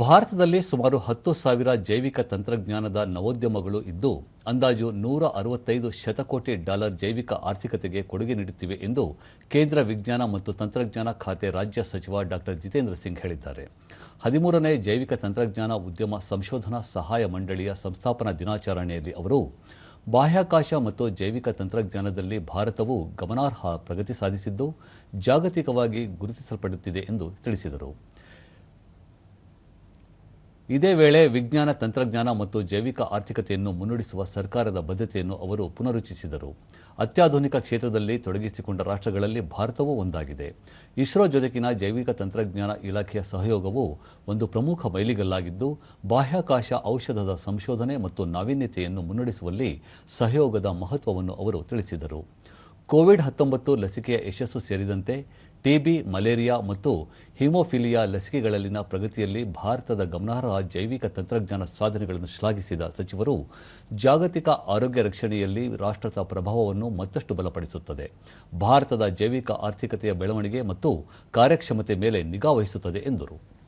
ಭಾರತದಲ್ಲಿ ಸುಮಾರು ಹತ್ತು ಸಾವಿರ ಜೈವಿಕ ತಂತ್ರಜ್ಞಾನದ ನವೋದ್ಯಮಗಳು ಇದ್ದು, ಅಂದಾಜು ನೂರ ಅರವತ್ತೈದು ಶತಕೋಟಿ ಡಾಲರ್ ಜೈವಿಕ ಆರ್ಥಿಕತೆಗೆ ಕೊಡುಗೆ ನೀಡುತ್ತಿವೆ ಎಂದು ಕೇಂದ್ರ ವಿಜ್ಞಾನ ಮತ್ತು ತಂತ್ರಜ್ಞಾನ ಖಾತೆ ರಾಜ್ಯ ಸಚಿವ ಡಾಕ್ಟರ್ ಜಿತೇಂದ್ರ ಸಿಂಗ್ ಹೇಳಿದ್ದಾರೆ. ಹದಿಮೂರನೇ ಜೈವಿಕ ತಂತ್ರಜ್ಞಾನ ಉದ್ಯಮ ಸಂಶೋಧನಾ ಸಹಾಯ ಮಂಡಳಿಯ ಸಂಸ್ಥಾಪನಾ ದಿನಾಚರಣೆಯಲ್ಲಿ ಅವರು, ಬಾಹ್ಯಾಕಾಶ ಮತ್ತು ಜೈವಿಕ ತಂತ್ರಜ್ಞಾನದಲ್ಲಿ ಭಾರತವು ಗಮನಾರ್ಹ ಪ್ರಗತಿ ಸಾಧಿಸಿದ್ದು, ಜಾಗತಿಕವಾಗಿ ಗುರುತಿಸಲ್ಪಡುತ್ತಿದೆ ಎಂದು ತಿಳಿಸಿದರು. ಇದೇ ವೇಳೆ ವಿಜ್ಞಾನ, ತಂತ್ರಜ್ಞಾನ ಮತ್ತು ಜೈವಿಕ ಆರ್ಥಿಕತೆಯನ್ನು ಮುನ್ನಡೆಸುವ ಸರ್ಕಾರದ ಬದ್ಧತೆಯನ್ನು ಅವರು ಪುನರುಚ್ಚರಿಸಿದರು ಅತ್ಯಾಧುನಿಕ ಕ್ಷೇತ್ರದಲ್ಲಿ ತೊಡಗಿಸಿಕೊಂಡ ರಾಷ್ಟ್ರಗಳಲ್ಲಿ ಭಾರತವೂ ಒಂದಾಗಿದೆ. ಇಸ್ರೋ ಜೊತೆಗಿನ ಜೈವಿಕ ತಂತ್ರಜ್ಞಾನ ಇಲಾಖೆಯ ಸಹಯೋಗವು ಒಂದು ಪ್ರಮುಖ ಮೈಲಿಗಲ್ಲಾಗಿದ್ದು, ಬಾಹ್ಯಾಕಾಶ ಔಷಧದ ಸಂಶೋಧನೆ ಮತ್ತು ನಾವೀನ್ಯತೆಯನ್ನು ಮುನ್ನಡೆಸುವಲ್ಲಿ ಸಹಯೋಗದ ಮಹತ್ವವನ್ನು ಅವರು ತಿಳಿಸಿದರು. ಕೋವಿಡ್ ಹತ್ತೊಂಬತ್ತು ಲಸಿಕೆಯ ಯಶಸ್ಸು ಸೇರಿದಂತೆ ಟಿಬಿ, ಮಲೇರಿಯಾ ಮತ್ತು ಹಿಮೋಫಿಲಿಯಾ ಲಸಿಕೆಗಳಲ್ಲಿನ ಪ್ರಗತಿಯಲ್ಲಿ ಭಾರತದ ಗಮನಾರ್ಹ ಜೈವಿಕ ತಂತ್ರಜ್ಞಾನ ಸಾಧನೆಗಳನ್ನು ಶ್ಲಾಘಿಸಿದ ಸಚಿವರು, ಜಾಗತಿಕ ಆರೋಗ್ಯ ರಕ್ಷಣೆಯಲ್ಲಿ ರಾಷ್ಟ್ರದ ಪ್ರಭಾವವನ್ನು ಮತ್ತಷ್ಟು ಬಲಪಡಿಸುತ್ತದೆ. ಭಾರತದ ಜೈವಿಕ ಆರ್ಥಿಕತೆಯ ಬೆಳವಣಿಗೆ ಮತ್ತು ಕಾರ್ಯಕ್ಷಮತೆ ಮೇಲೆ ನಿಗಾ ವಹಿಸುತ್ತದೆ ಎಂದರು.